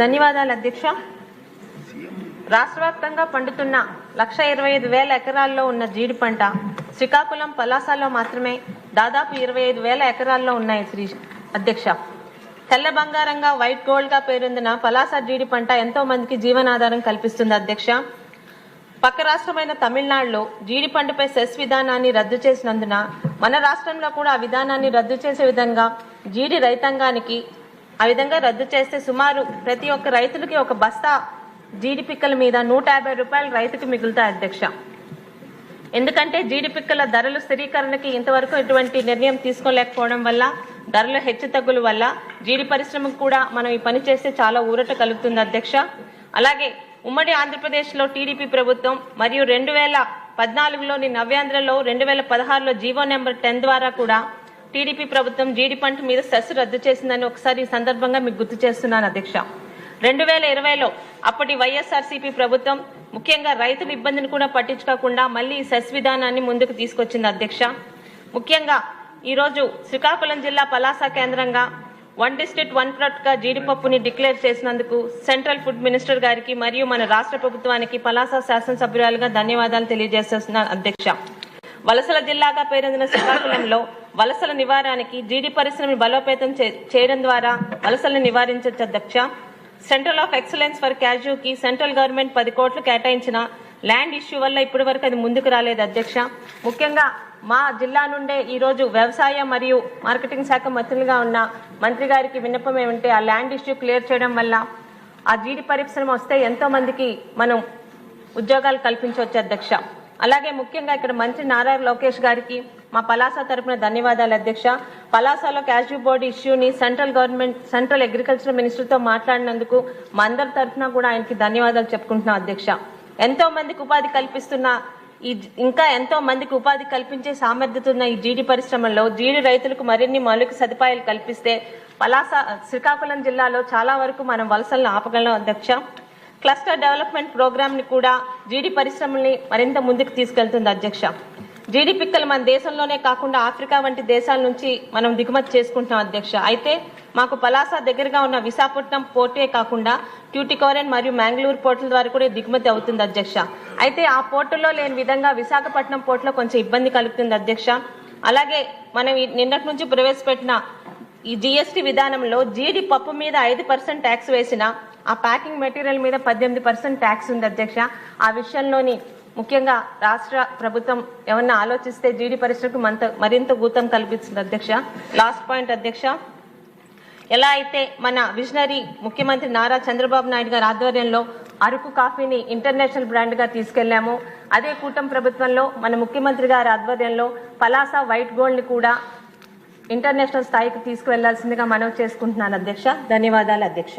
ధన్యవాదాలు అధ్యక్ష. రాష్ట్ర వ్యాప్తంగా పండుతున్న లక్ష ఇరవై ఐదు వేల ఎకరాల్లో ఉన్న జీడి పంట శ్రీకాకుళం పలాసలో మాత్రమే దాదాపు ఇరవై ఐదు వేల ఎకరాల్లో ఉన్నాయి శ్రీ అధ్యక్ష. తెల్ల బంగారంగా వైట్ గోల్డ్గా పేరొందిన పలాస జీడి పంట ఎంతో మందికి జీవనాధారం కల్పిస్తుంది అధ్యక్ష. పక్క రాష్ట్రమైన తమిళనాడులో జీడి పంటపై సెస్ విధానాన్ని రద్దు చేసినందున మన రాష్ట్రంలో కూడా ఆ విధానాన్ని రద్దు చేసే విధంగా జీడి రైతాంగానికి ఆ విధంగా రద్దు చేస్తే సుమారు ప్రతి ఒక్క రైతులకి ఒక బస్తా జీడి పిక్కల మీద నూట యాభై రూపాయలు రైతుకు మిగులుతాయి అధ్యక్ష. ఎందుకంటే జీడి పిక్కల ధరలు స్థిరీకరణకి ఇంతవరకు ఎటువంటి నిర్ణయం తీసుకోలేకపోవడం వల్ల ధరల హెచ్చుతగ్గుల వల్ల జీడి పరిశ్రమకు కూడా మనం ఈ పని చేస్తే చాలా ఊరట కలుగుతుంది అధ్యక్ష. అలాగే ఉమ్మడి ఆంధ్రప్రదేశ్లో టీడీపీ ప్రభుత్వం మరియు రెండు వేల పద్నాలుగులోని నవ్యాంధ్రలో రెండు వేల పదహారులో జీవో నెంబర్ టెన్ ద్వారా కూడా టీడీపీ ప్రభుత్వం జీడి పంట మీద సెస్ రద్దు చేసిందని ఒకసారి ఈ సందర్భంగా మీకు గుర్తు చేస్తున్నాను అధ్యక్ష. రెండు వేల ఇరవైలో అప్పటి వైఎస్ఆర్సీపీ ప్రభుత్వం ముఖ్యంగా రైతుల ఇబ్బందిని కూడా పట్టించుకోకుండా మళ్ళీ ఈ సెస్ విధానాన్ని ముందుకు తీసుకొచ్చింది అధ్యక్ష. ముఖ్యంగా ఈరోజు శ్రీకాకుళం జిల్లా పలాస కేంద్రంగా వన్ డిస్ట్రిక్ట్ వన్ ప్రొడక్ట్గా జీడిపప్పుని డిక్లేర్ చేసినందుకు సెంట్రల్ ఫుడ్ మినిస్టర్ గారికి మరియు మన రాష్ట్ర ప్రభుత్వానికి పలాస శాసనసభ్యురాలుగా ధన్యవాదాలు తెలియజేస్తున్నాను అధ్యక్ష. వలసల జిల్లాగా పేరొందిన శ్రీకాకుళంలో వలసల నివారణకి జీడి పరిశ్రమని బలోపేతం చే- చేయడం ద్వారా వలసలను నివారించవచ్చు అధ్యక్ష. సెంట్రల్ ఆఫ్ ఎక్సలెన్స్ ఫర్ క్యాజుకి సెంట్రల్ గవర్నమెంట్ పది కోట్లు కేటాయించిన ల్యాండ్ ఇష్యూ వల్ల ఇప్పటి వరకు అది ముందుకు రాలేదు అధ్యక్ష. ముఖ్యంగా మా జిల్లా నుండే ఈ రోజు వ్యవసాయ మరియు మార్కెటింగ్ శాఖ మంత్రులుగా ఉన్న మంత్రి గారికి విన్నపం ఏమంటే ఆ ల్యాండ్ ఇష్యూ క్లియర్ చేయడం వల్ల ఆ జీడి పరిశ్రమ వస్తే ఎంతో మందికి మనం ఉద్యోగాలు కల్పించవచ్చు అధ్యక్ష. అలాగే ముఖ్యంగా ఇక్కడ మంత్రి నారా లోకేష్ గారికి మా పలాస తరపున ధన్యవాదాలు అధ్యక్ష. పలాసలో క్యాష్యూ బోర్డు ఇష్యూని సెంట్రల్ గవర్నమెంట్ సెంట్రల్ అగ్రికల్చర్ మినిస్టర్తో మాట్లాడినందుకు మా అందరి తరఫున కూడా ఆయనకి ధన్యవాదాలు చెప్పుకుంటున్నాం అధ్యక్ష. ఎంతో మందికి ఉపాధి కల్పిస్తున్న ఈ ఇంకా ఎంతో మందికి ఉపాధి కల్పించే సామర్థ్యత ఉన్న ఈ జీడి పరిశ్రమల్లో జీడి రైతులకు మరిన్ని మౌలిక సదుపాయాలు కల్పిస్తే పలాస శ్రీకాకుళం జిల్లాలో చాలా వరకు మనం వలసలను ఆపగలం అధ్యక్ష. క్లస్టర్ డెవలప్మెంట్ ప్రోగ్రామ్ని కూడా జీడి పరిశ్రమల్ని మరింత ముందుకు తీసుకెళ్తుంది అధ్యక్ష. జీడి పిక్కలు మన దేశంలోనే కాకుండా ఆఫ్రికా వంటి దేశాల నుంచి మనం దిగుమతి చేసుకుంటున్నాం అధ్యక్ష. అయితే మాకు పలాస దగ్గరగా ఉన్న విశాఖపట్నం పోర్టే కాకుండా ట్యూటికోరెన్ మరియు మ్యాంగ్లూరు పోర్టుల ద్వారా కూడా దిగుమతి అవుతుంది అధ్యక్ష. అయితే ఆ పోర్టులో లేని విధంగా విశాఖపట్నం పోర్టులో కొంచెం ఇబ్బంది కలుగుతుంది అధ్యక్ష. అలాగే మనం నిన్నటి నుంచి ప్రవేశపెట్టిన ఈ జిఎస్టి విధానంలో జీడి పప్పు మీద ఐదు పర్సెంట్ ట్యాక్స్ వేసిన ఆ ప్యాకింగ్ మెటీరియల్ మీద పద్దెనిమిది పర్సెంట్ ట్యాక్స్ ఉంది అధ్యక్ష. ఆ విషయంలోని ముఖ్యంగా రాష్ట్ర ప్రభుత్వం ఏమన్నా ఆలోచిస్తే జీడి పరిశ్రమకు మంత మరింత ఊతం కల్పిస్తుంది అధ్యక్ష. లాస్ట్ పాయింట్ అధ్యక్ష. ఎలా అయితే మన విజనరీ ముఖ్యమంత్రి నారా చంద్రబాబు నాయుడు గారి ఆధ్వర్యంలో అరకు కాఫీని ఇంటర్నేషనల్ బ్రాండ్గా తీసుకెళ్ళాము అదే కూటమి ప్రభుత్వంలో మన ముఖ్యమంత్రి గారి ఆధ్వర్యంలో పలాస వైట్ గోల్డ్ని కూడా ఇంటర్నేషనల్ స్థాయికి తీసుకువెళ్ళాల్సిందిగా మనవి చేసుకుంటున్నాను అధ్యక్ష. ధన్యవాదాలు అధ్యక్ష.